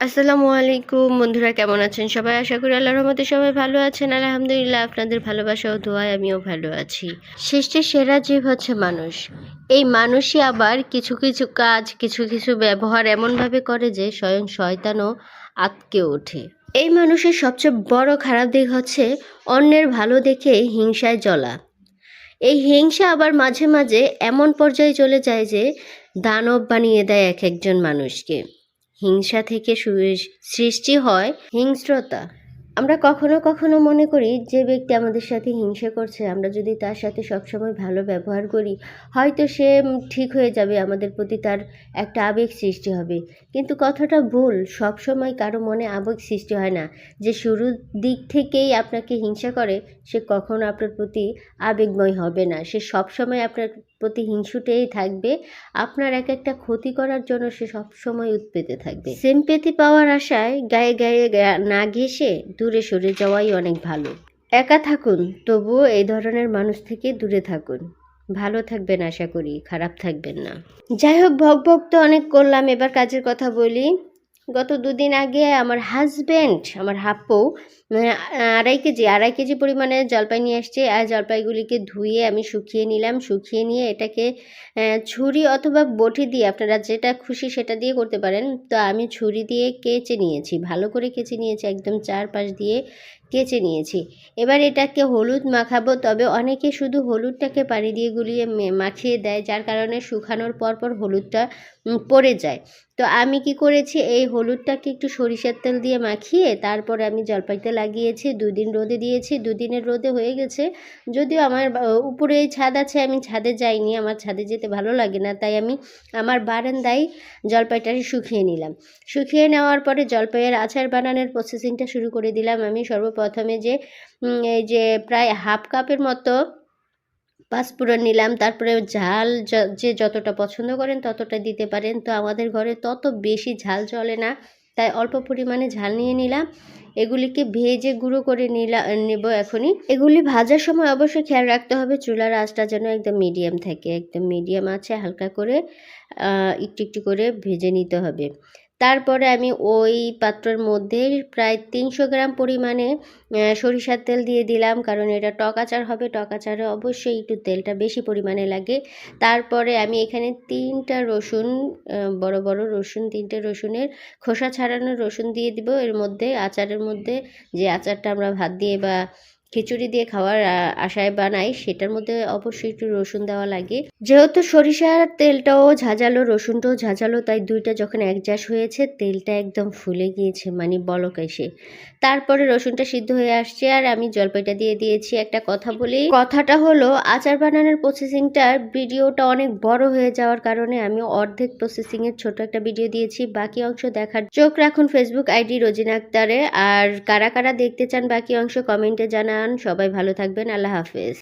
আসসালামু আলাইকুম, বন্ধুরা কেমন আছেন? সবাই আশা করি আল্লাহর রহমতে সবাই ভালো আছেন। আলহামদুলিল্লাহ, আপনাদের ভালোবাসা ও দোয়ায় আমিও ভালো আছি। সৃষ্টির সেরা জীব হচ্ছে মানুষ। এই মানুষই আবার কিছু কিছু কাজ, কিছু কিছু ব্যবহার এমনভাবে করে যে স্বয়ং শয়তানও আটকে ওঠে। এই মানুষের সবচেয়ে বড় খারাপ দিক হচ্ছে অন্যের ভালো দেখে হিংসায় জ্বলা। এই হিংসা আবার মাঝে মাঝে এমন পর্যায়ে চলে যায় যে দানব বানিয়ে দেয় এক একজন মানুষকে। হিংসা থেকে সৃষ্টি হয় হিংস্রতা। আমরা কখনো কখনো মনে করি যে ব্যক্তি আমাদের সাথে হিংসা করছে, আমরা যদি তার সাথে সবসময় ভালো ব্যবহার করি, হয়তো সে ঠিক হয়ে যাবে, আমাদের প্রতি তার একটা আবেগ সৃষ্টি হবে। কিন্তু কথাটা ভুল, সবসময় কারও মনে আবেগ সৃষ্টি হয় না। যে শুরুর দিক থেকেই আপনাকে হিংসা করে, সে কখনো আপনার প্রতি আবেগময় হবে না। সে সবসময় আপনার প্রতি হিংসুটেই থাকবে আপনার এক একটা ক্ষতি করার জন্য সে সবসময় উৎপেতে থাকবে। সিম্পেথি পাওয়ার আশায় গায়ে গায়ে না ঘেসে দূরে সরে যাওয়াই অনেক ভালো। একা থাকুন তবুও এই ধরনের মানুষ থেকে দূরে থাকুন। ভালো থাকবেন আশা করি খারাপ থাকবেন না। যাই হোক ভক ভক তো অনেক করলাম এবার কাজের কথা বলি। গত দুদিন আগে আমার হাজব্যান্ড আমার হাপ্পু আড়াই কেজি আড়াই কেজি পরিমাণে জলপাই নিয়ে আসছে আর জলপাইগুলিকে ধুয়ে আমি শুকিয়ে নিলাম। শুকিয়ে নিয়ে এটাকে ছুরি অথবা বটি দিয়ে আপনারা যেটা খুশি সেটা দিয়ে করতে পারেন। তো আমি ছুরি দিয়ে কেচে নিয়েছি। ভালো করে কেচে নিয়েছি, একদম চারপাশ দিয়ে কেচে নিয়েছি। এবার এটাকে হলুদ মাখাবো। তবে অনেকে শুধু হলুদটাকে পানি দিয়ে গুলিয়ে মাখিয়ে দেয়, যার কারণে শুকানোর পর পর হলুদটা পড়ে যায়। তো আমি কি করেছি? এই হলুদটাকে একটু সরিষার তেল দিয়ে মাখিয়ে তারপরে আমি জলপাইতে লাগিয়েছি, দুদিন রোদে দিয়েছি। দুদিনের রোদে হয়ে গেছে। যদিও আমার উপরে ছাদ আছে, আমি ছাদে যাইনি। আমার ছাদে যেতে ভালো লাগে না, তাই আমি আমার বারান্দায় জলপাইটা শুকিয়ে নিলাম। শুকিয়ে নেওয়ার পরে জলপাইয়ের আচার বানানোর প্রসেসিংটা শুরু করে দিলাম। আমি সর্বপ্রথমে যে এই যে প্রায় হাফ কাপের মতো পাঁচফোড়ন নিলাম, তারপরে ঝাল য- যতটা পছন্দ করেন ততটা দিতে পারেন। তো আমাদের ঘরে তত বেশি ঝাল চলে না, তাই অল্প পরিমাণে ঝাল নিয়ে নিলাম। এগুলিকে ভেজে গুঁড়ো করে নিলা, নেব এখনই। এগুলি ভাজার সময় অবশ্যই খেয়াল রাখতে হবে, চুলার আঁচটা যেন একদম মিডিয়াম থাকে, একদম মিডিয়াম আছে, হালকা করে একটু একটু করে ভেজে নিতে হবে। তারপরে আমি ওই পাত্রের মধ্যে প্রায় তিনশো গ্রাম পরিমাণে সরিষার তেল দিয়ে দিলাম, কারণ এটা টক আচার হবে, টক আচারে অবশ্যই একটু তেলটা বেশি পরিমাণে লাগে। তারপরে আমি এখানে তিনটা রসুন বড় বড় রসুন, তিনটে রসুনের খোসা ছাড়ানো রসুন দিয়ে দিব। এর মধ্যে, আচারের মধ্যে যে আচারটা আমরা ভাত দিয়ে বা খিচুড়ি দিয়ে খাওয়ার আশায় বানাই। সেটার মধ্যে অবশ্যই একটু রসুন দেওয়া লাগে। যেহেতু সরিষার তেলটাও ঝাঁঝালো, রসুনটাও ঝাঁঝালো, তাই দুইটা যখন একজাস হয়েছে, তেলটা একদম ফুলে গিয়েছে মানে বলক এসে। তারপরে রসুনটা সিদ্ধ হয়ে আসছে, আর আমি জলপাইটা দিয়ে দিয়েছি একটা কথা বলি কথাটা হলো, আচার বানানোর প্রসেসিংটার ভিডিওটা অনেক বড় হয়ে যাওয়ার কারণে আমি অর্ধেক প্রসেসিংয়ের ছোট একটা ভিডিও দিয়েছি, বাকি অংশ দেখার। চোখ রাখুন ফেসবুক আইডি রোজিনা আক্তারে, আর কারা কারা দেখতে চান বাকি অংশ কমেন্টে জানান সবাই ভালো থাকবেন আল্লাহ হাফেজ।